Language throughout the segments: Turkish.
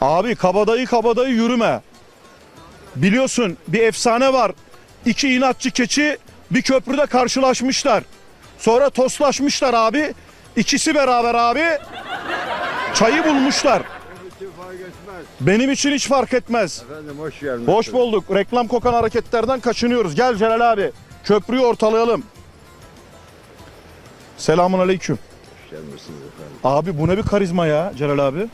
Abi kabadayı kabadayı yürüme. Biliyorsun bir efsane var. İki inatçı keçi bir köprüde karşılaşmışlar. Sonra toslaşmışlar abi. İkisi beraber abi çayı bulmuşlar. Benim için hiç fark etmez. Efendim hoş geldiniz. Hoş bulduk. Reklam kokan hareketlerden kaçınıyoruz. Gel Celal abi. Köprüyü ortalayalım. Selamun aleyküm. Hoş gelmişsiniz efendim. Abi bu ne bir karizma ya Celal abi.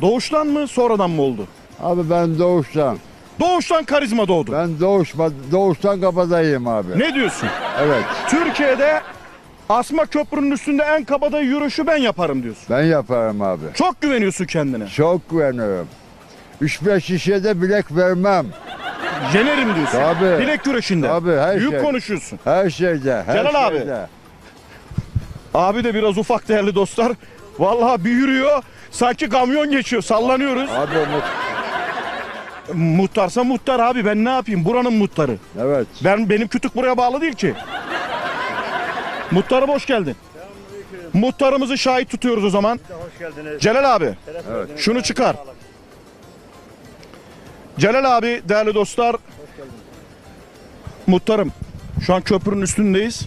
Doğuştan mı sonradan mı oldu? Abi ben doğuştan. Doğuştan karizma doğdu. Ben doğuşma, doğuştan kabadayıyım abi. Ne diyorsun? Evet. Türkiye'de Asma Köprü'nün üstünde en kabadayı yürüyüşü ben yaparım diyorsun. Ben yaparım abi. Çok güveniyorsun kendine. Çok güveniyorum. 3-5 şişede bilek vermem. Yenerim diyorsun. Tabii. Bilek güreşinde. Tabii, her Büyük şey. konuşuyorsun. Her şeyde. Her Celal abi. şeyde. Abi de biraz ufak değerli dostlar. Vallahi bir yürüyor. Sanki kamyon geçiyor. Sallanıyoruz. Abi mut- Muhtarsa muhtar abi ben ne yapayım? Buranın muhtarı. evet. Ben benim kütük buraya bağlı değil ki. Muhtarım hoş geldin. Muhtarımızı şahit tutuyoruz o zaman. Hoş geldiniz. Celal abi Evet. şunu çıkar. Celal abi değerli dostlar. Muhtarım şu an köprünün üstündeyiz.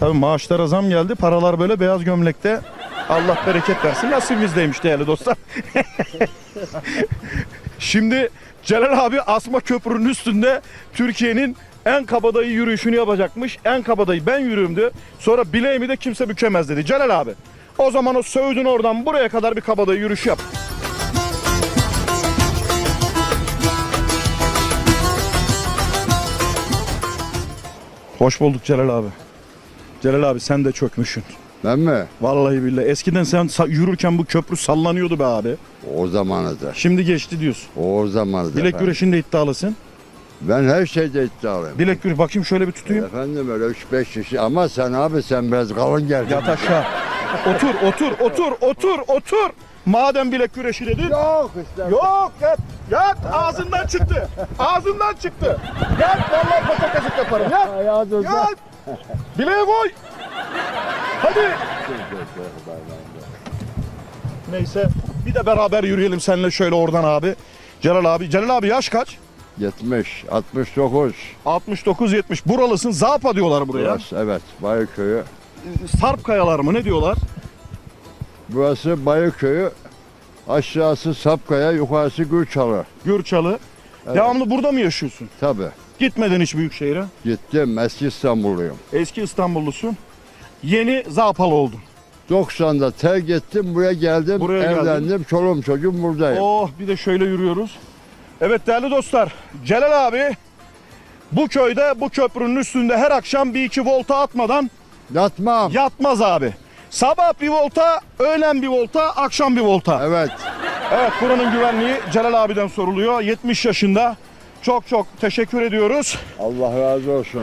Tabii maaşlara zam geldi. Paralar böyle beyaz gömlekte. Allah bereket versin. Nasibimizdeymiş değerli dostlar. Şimdi Celal abi Asma Köprü'nün üstünde Türkiye'nin en kabadayı yürüyüşünü yapacakmış. En kabadayı ben yürüyümdü. Sonra bileğimi de kimse bükemez dedi. Celal abi. O zaman o Söğüt'ün oradan buraya kadar bir kabadayı yürüyüş yap. Hoş bulduk Celal abi. Celal abi sen de çökmüşsün. Ben mi? Vallahi billahi. Eskiden sen yürürken bu köprü sallanıyordu be abi. O zamanıdır. Şimdi geçti diyorsun. O zamanıdır. Bilek efendim. güreşinde iddialısın. Ben her şeyde iddialıyım. Bilek güreş bakayım şöyle bir tutayım. Efendim öyle 3-5 şişe ama sen abi sen biraz kalın geldin. Yat aşağı. Otur, otur, otur, otur, otur. Madem bilek güreşi dedin. Yok işte. Yok yat, yat ağzından çıktı. Ağzından çıktı. Yat vallahi paça kazık yaparım. Yat, yat. Bileğe koy. Hadi. Neyse bir de beraber yürüyelim seninle şöyle oradan abi. Celal abi. Celal abi yaş kaç? 70, 69. 69-70. Buralısın. Zapa diyorlar buraya. Burası, evet Bayırköy'ü. Sarp kayalar mı ne diyorlar? Burası Bayırköy'ü. Aşağısı Sapkaya, yukarısı Gürçalı. Gürçalı. Devamlı burada mı yaşıyorsun? Tabi. Gitmedin hiç büyük şehire. Gittim eski İstanbulluyum. Eski İstanbullusun. Yeni Zapalı oldun. 90'da terk ettim buraya geldim. Buraya geldin. evlendim. Çoluğum çocuğum buradayım. Oh bir de şöyle yürüyoruz. Evet değerli dostlar. Celal abi bu köyde bu köprünün üstünde her akşam bir iki volta atmadan Yatmam. yatmaz abi. Sabah bir volta, öğlen bir volta, akşam bir volta. Evet. Evet buranın güvenliği Celal abiden soruluyor. 70 yaşında. Çok çok teşekkür ediyoruz. Allah razı olsun.